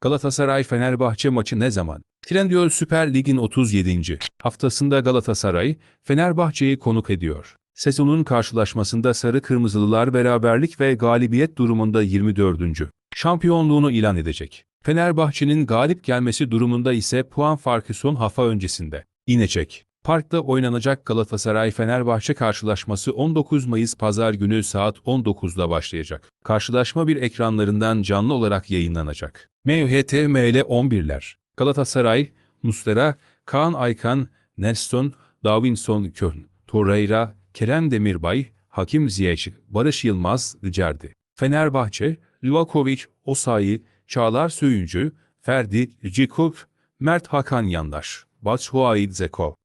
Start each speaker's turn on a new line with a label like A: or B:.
A: Galatasaray-Fenerbahçe maçı ne zaman? Trendyol Süper Lig'in 37. haftasında Galatasaray, Fenerbahçe'yi konuk ediyor. Sezonun karşılaşmasında Sarı Kırmızılılar beraberlik ve galibiyet durumunda 24. şampiyonluğunu ilan edecek. Fenerbahçe'nin galip gelmesi durumunda ise puan farkı son hafta öncesinde inecek. Parkta oynanacak Galatasaray-Fenerbahçe karşılaşması 19 Mayıs Pazar günü saat 19'da başlayacak. Karşılaşma bir ekranlarından canlı olarak yayınlanacak. MHTML 11'ler Galatasaray, Muslera, Kaan Aykan, Nelson, Davinson Köln, Torreira, Kerem Demirbay, Hakim Ziyech, Barış Yılmaz, Icardi. Fenerbahçe, Livakovic, Osayi, Çağlar Söyüncü, Ferdi, Cikuk, Mert Hakan Yandaş, Batshuayi Zeko.